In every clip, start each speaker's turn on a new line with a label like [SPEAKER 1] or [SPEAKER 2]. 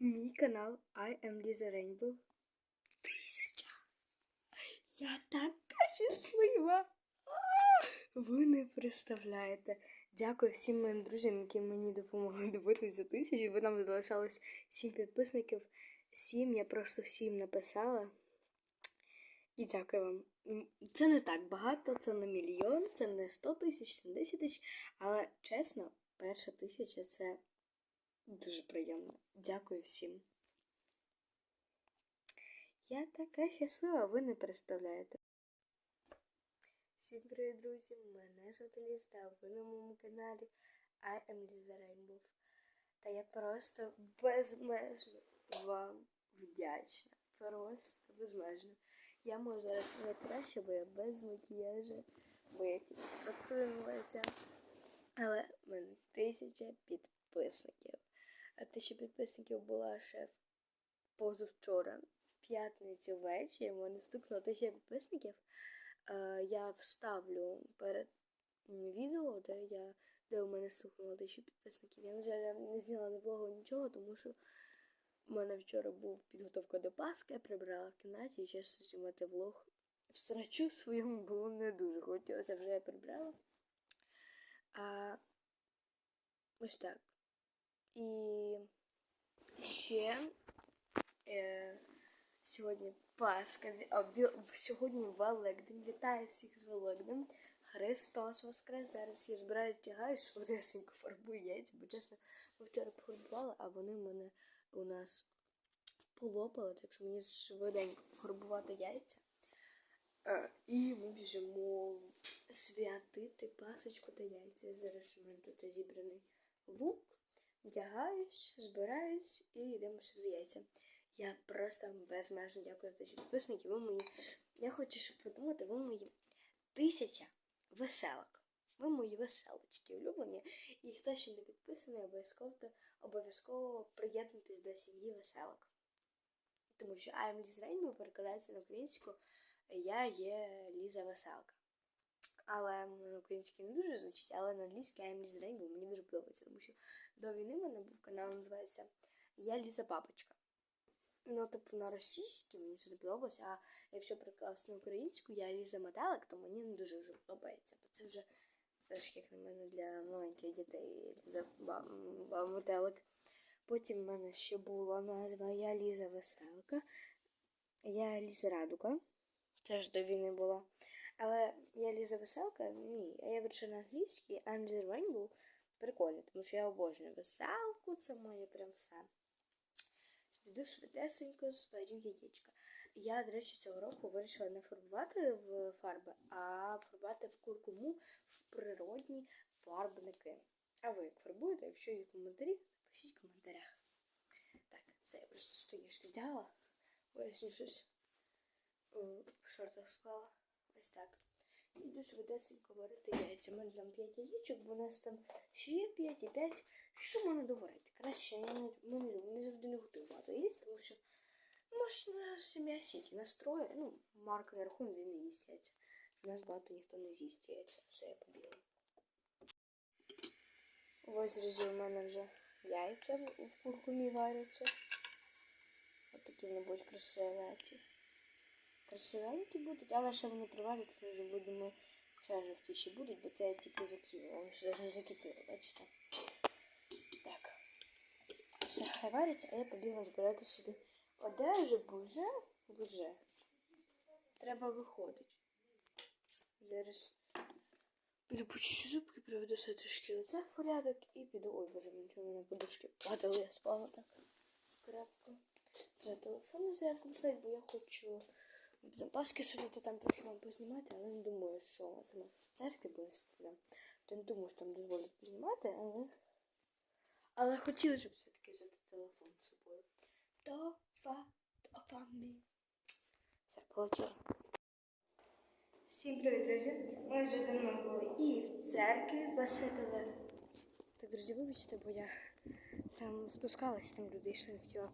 [SPEAKER 1] Мій канал I am Lisa Rainbow. Тисяча! Я така щаслива! Ви не представляєте. Дякую всім моїм друзям, які мені допомогли добитися тисячі. Ви нам залишалось сім підписників. Сім я просто всім написала. І дякую вам. Це не так багато, це не мільйон, це не 100 тисяч, це не 10 тисяч. Але чесно, перша тисяча це дуже приємно. Дякую всім. Я така щаслива, ви не представляєте. Всім привіт, друзі! Мене звати Ліза, ви на моєму каналі I am Lisa Rainbow. Та я просто безмежно вам вдячна. Просто безмежно. Я можу зараз не краще, бо я без макіяжу, бо я тільки прокинулася. Але в мене тисяча підписників. Тисяча підписників була ще позавчора. В п'ятницю ввечері в мене стукнуло тисяча підписників. Е, я вставлю перед відео, де я де у мене стукнуло тисячу підписників. Я, на жаль, не зняла влогу нічого, тому що у мене вчора був підготовка до Пасхи, я прибрала в кімнаті і чесно знімати влог. В срачу своєму було не дуже хотілося, вже я прибрала. А, ось так. І ще е, сьогодні Пасха, сьогодні Великдень. Вітаю всіх з Великднем. Христос Воскрес. Зараз я збираю тягаю, швидесенько фарбую яйця, бо чесно, ми вчора пофарбували, а вони в мене у нас полопали, так що мені швиденько фарбувати яйця. А, і ми біжимо святити пасочку та яйця. Зараз у мене тут зібраний лук. Вдягаюсь, збираюсь і йдемо за яйця. Я просто безмежно дякую за те, що підписники. Ви мої. Я хочу, щоб подумати, ви мої тисяча веселок. Ви мої веселочки улюблені. І хто ще не підписаний, обов'язково обов'язково приєднуйтесь до сім'ї веселок. Тому що I am Liz Rainbow перекладається на українську Я є Ліза Веселка. Але на українській не дуже звучить, але на англійській I am Liz Rainbow мені дуже подобається, до війни в мене був канал, називається Я Ліза Папочка. Ну, типу, на російській мені це не подобалося, а якщо прикласти на українську, я Ліза Метелик, то мені не дуже вже подобається, бо це вже трошки, як на мене, для маленьких дітей Ліза Ба- м, Потім в мене ще була назва Я Ліза Веселка, Я Ліза Радуга. Це ж до війни була. Але я Ліза Веселка, ні. А я вирішила на англійській, I'm Lisa Rainbow. Прикольно, тому що я обожнюю веселку, це моє прям все. Піду швидесенько, сварю яєчка. Я, до речі, цього року вирішила не фарбувати в фарби, а фарбувати в куркуму в природні фарбники. А ви як фарбуєте? Якщо є коментарі, пишіть в коментарях. Так, все, я просто стоїшки вдягала. Поясню щось е, в шортах склала. Ось так. І Йду швидесенько варити яйця. У мене там 5 яєчок, бо у нас там ще є 5 і 5. Що можна доварити? Краще я не, не, не завжди не готую багато їсти, тому що можна сім'я сіки настроє. Ну, Марк не він не їсть яйця. У нас багато ніхто не з'їсть яйця. Все, я побігла. Ось, друзі, у мене вже яйця в, в куркумі варяться. Ось такі вони будуть красивенькі. Красивенькі будуть, але ще вони приварять, то вже будемо ще жовтіші будуть, бо це я тільки закинула. Вони ще навіть не закипіли, бачите? Так. Все, хай вариться, а я побігла збирати собі одежу, бо вже, бо вже. Треба виходити. Зараз почищу зубки, приведу себе трішки лице в порядок і піду. Ой, боже, нічого на подушки падали, я спала так крепко. Треба телефон на зарядку поставити, бо я хочу запаски сидіти там трохи вам познімати, але не думаю, що саме в церкві буде сидіти. То не думаю, що там дозволять познімати, але. Але хотілося б все-таки взяти телефон з собою. Телефон. Все, полетіло. Всім привіт, друзі! Ми вже давно були і в церкві посвятили. Так, друзі, вибачте, бо я там спускалася, там люди йшли, не хотіла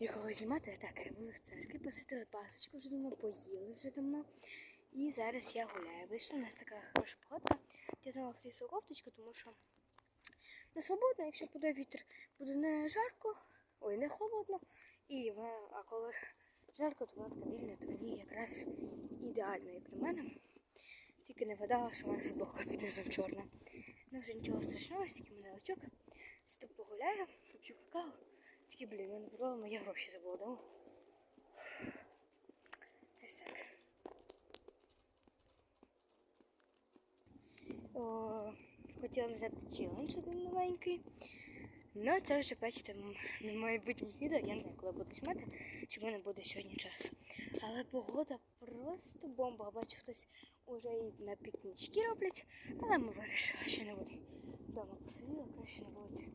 [SPEAKER 1] нікого знімати. Так, були в церкві, посвятили пасочку, вже давно поїли вже давно. І зараз я гуляю. Вийшла, у нас така хороша погодка. Я тримала флісову кофточку, тому що не свободно, якщо буде вітер, буде не жарко, ой, не холодно. І вона, а коли жарко, то вона така вільна, то мені якраз ідеально, як на мене. Тільки не вода, що в мене футболка під низом чорна. Ну вже нічого страшного, такий мене очок. Сто погуляю, поп'ю какао. Тільки, блін, мене проблема, я гроші забула вдома. Ось так. О, хотіла взяти челендж один новенький. Ну, це вже бачите на майбутніх відео. Я не знаю, коли буду знімати, чи в мене буде сьогодні час. Але погода просто бомба. Бачу, хтось уже і на пікнічки роблять, але ми вирішили, що не будемо вдома посиділи, краще на вулиці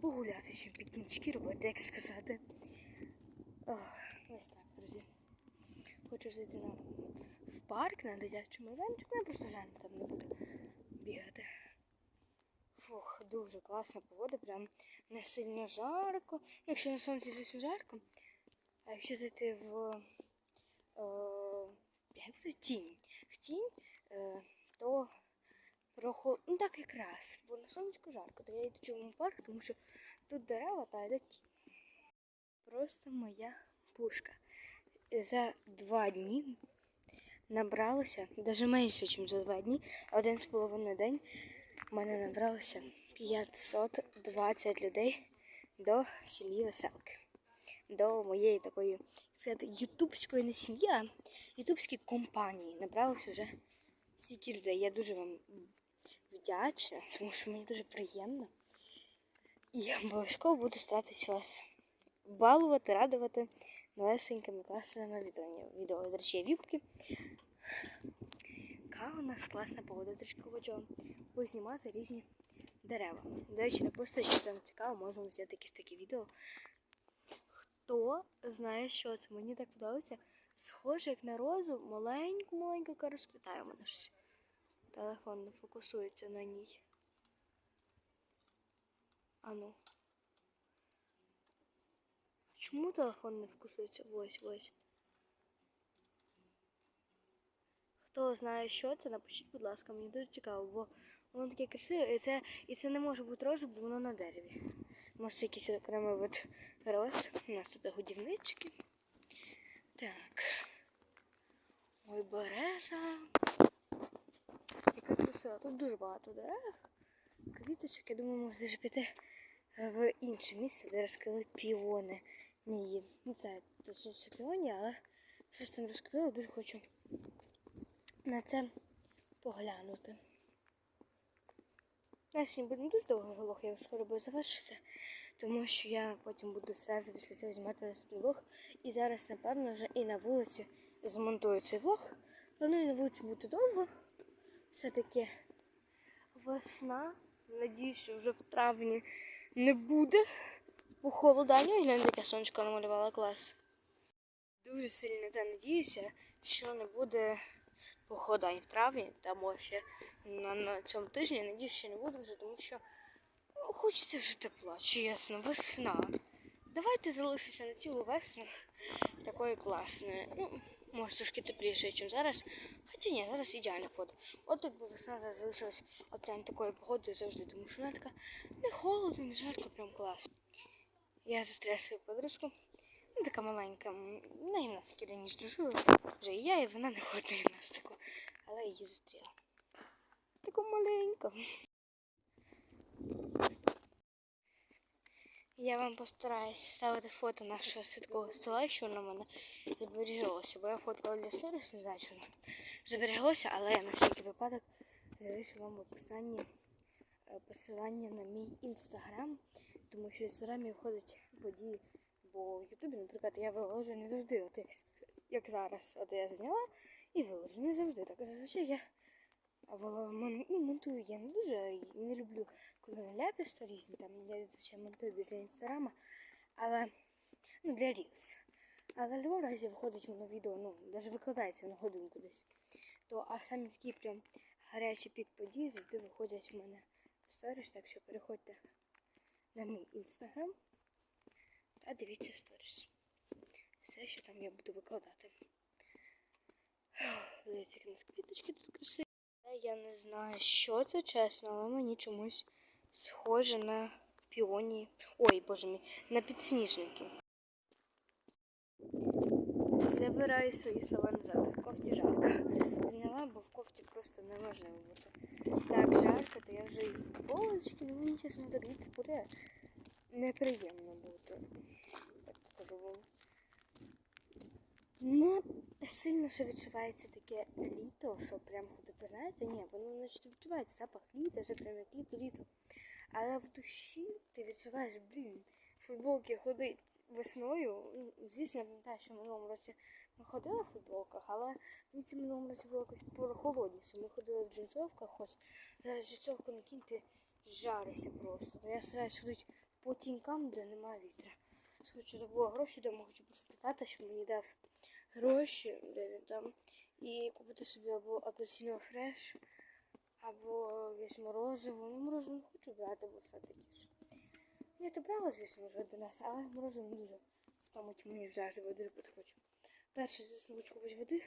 [SPEAKER 1] погуляти, чим пікнічки робити, як сказати. Ось так, друзі. Хочу зайти на в парк на дитячий майданчик, я просто гляну, там не буду бігати. Фух, дуже класна погода, прям не сильно жарко. Якщо на сонці, звісно, жарко. А якщо зайти в е, тінь, в тінь, е, прохо... ну так якраз, бо на сонечку жарко, то я йду чому в парк, тому що тут дерева та йде тінь. Просто моя пушка. За два дні набралося, навіть менше, ніж за два дні, один з половиною день в мене набралося 520 людей до сім'ї веселки. До моєї такої ютубської не сім'ї, а ютубської компанії. Набралося вже стільки людей. Я дуже вам вдячна, тому що мені дуже приємно. І я обов'язково буду старатись вас балувати, радувати новесенькими класними відео. До речі, віпки. Яка у нас класна погода. Трішки хочу познімати різні дерева. До речі, написати, що це цікаво, можемо взяти якісь такі відео. Хто знає, що це? Мені так подобається. Схоже, як на розу, маленьку-маленьку, розквітає. Мене ж телефон не фокусується на ній. Ану. Чому телефон не фокусується? Ось, ось. Хто знає, що це, напишіть, будь ласка, мені дуже цікаво, бо воно таке красиве, і це, і це не може бути роза, бо воно на дереві. Може, це якийсь окремий вид роз. У нас тут годівнички. Так. Ой, береза. Яка. Тут дуже багато дерев, квіточок. Я думаю, можна вже піти в інше місце, де розкрили піони. Ні, не знаю, точно це піоні, але щось там розкрили, дуже хочу на це поглянути. На сьогодні буде не дуже довгий влог, я скоро буду завершитися, тому що я потім буду зразу після цього знімати наступний влог. І зараз, напевно, вже і на вулиці змонтую цей влог. Планую на вулиці бути довго. Все-таки весна. Надіюсь, що вже в травні не буде похолодання. Гляньте, яке сонечко намалювала клас. Дуже сильно та надіюся, що не буде похолодань в травні, та ще на, на цьому тижні. Надіюсь, що не буде вже, тому що ну, хочеться вже тепла, чесно, весна. Давайте залишиться на цілу весну такою класною. Ну, може трошки тепліше, ніж зараз. Хоча ні, зараз ідеальна погода. От якби весна зараз залишилась от прям такою погодою завжди, тому що вона така не холодно, не жарко, прям класно. Я зустріла свою подружку. Ну, така маленька, на гімнастики раніше дружила. Вже і я, і вона не ходить на гімнастику. Але її зустріла. Така маленька. Я вам постараюсь вставити фото нашого садкового стола, якщо воно в мене зберіглося. Бо я фоткала для сторіс, не знаю, що воно зберіглося, але я на всякий випадок залишу вам в описанні е, посилання на мій інстаграм, тому що в інстаграмі виходять події, бо в Ютубі, наприклад, я виложу не завжди, от як, як зараз. От я зняла і виложу. Не завжди так. Зазвичай я ну, монтую я не дуже не люблю, коли на ляпі сторізні, там я зазвичай монтую для інстаграма, але ну, для Reels. Але в будь-якому разі виходить воно відео, ну, навіть викладається на годинку десь. То, а самі такі прям гарячі підподії завжди виходять в мене в сторіс, так що переходьте на мій інстаграм та дивіться сторіс. Все, що там я буду викладати. Дивіться, як нас квіточки тут красиві. Я не знаю, що це чесно, але мені чомусь схоже на піонії. Ой, боже мій, на підсніжники. Забираю свої слова назад. Кофті жарко. Зняла, бо в кофті просто неможливо бути. Так, жарко, то я вже і в футболочці, ну мені чесно так діти буде неприємно бути. Так скажу вам. Не сильно ще відчувається таке літо, що прям ходити, знаєте, ні, воно значить відчувається запах літа, вже прям як літо-літо. Але в душі ти відчуваєш, блін, футболки ходить весною. Ну, Звісно, я пам'ятаю, що в минулому році ми ходили в футболках, але мені це минулому році було якось прохолодніше. Ми ходили в джинсовках, хоч зараз джинсовку накинь, ти жаришся просто. То я стараюсь ходити по тінькам, де немає вітра. Хочу забула гроші дома, хочу просити тата, щоб мені дав гроші, де він там, і купити собі або апельсиновий фреш, або якесь морозиво. Ну, морозиво не хочу брати, бо все таки ж. Я то брала, звісно, вже до нас, але морозиво не дуже втомить мені завжди, дуже пити хочу. Перше, звісно, хочу купити води.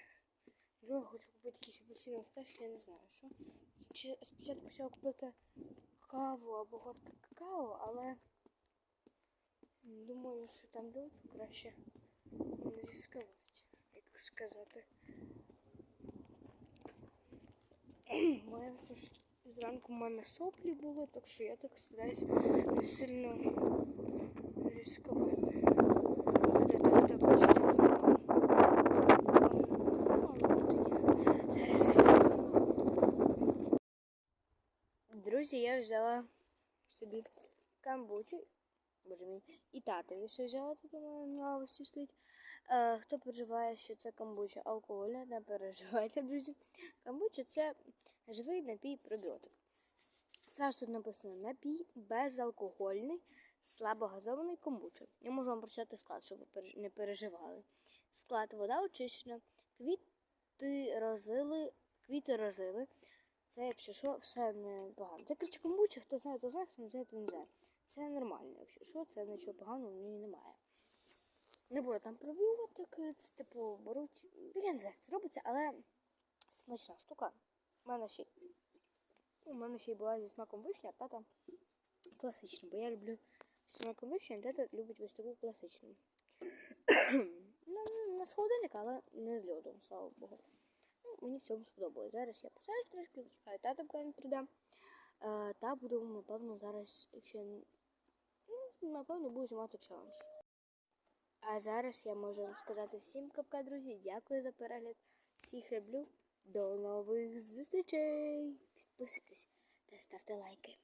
[SPEAKER 1] Друге, хочу купити якийсь апельсиновий фреш, я не знаю, що. Чи спочатку хотіла купити каву або горка какао, але думаю, що там льод краще не як сказати. Моє вже ж зранку в мене соплі були, так що я так стараюсь не сильно ризикувати. Але так так бачите. Замало буде. Зараз. Друзі, я взяла собі камбучу. Боже мій, і татові ще взяла тут у мене на лавочці стоїть. Е, хто переживає, що це камбуча алкогольна, не переживайте, друзі. Камбуча це живий напій пробіотик. Зразу тут написано напій безалкогольний, слабогазований комбуча. Я можу вам прочитати склад, щоб ви не переживали. Склад вода очищена, квіти розили, квіти розили. Це, якщо що, все непогано. Це коротше, комбуча, хто знає, то знає, хто не знає, то не знає. Це нормально, якщо що, це нічого поганого в ній немає. Не буде там пробіотик, це типу беруть. ну, Я не знаю, як це робиться, але смачна штука. У мене ще, у мене ще й була зі смаком вишня, а тата класична, бо я люблю зі смаком вишня, а тата любить ось таку класичну. ну, не з холодильника, але не з льодом, слава Богу. Ну, мені в цьому сподобалось. Зараз я посажу трошки, зачекаю тата, поки він прийде. Е, та буду, напевно, зараз, якщо ну, напевно, буду знімати челендж. А зараз я можу вам сказати всім капка, друзі. Дякую за перегляд. Всіх люблю. До нових зустрічей. Підписуйтесь та ставте лайки.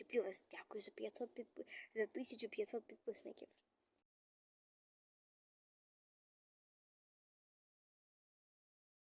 [SPEAKER 1] Люблю вас. Дякую за 500 підпи... за 1500 підписників.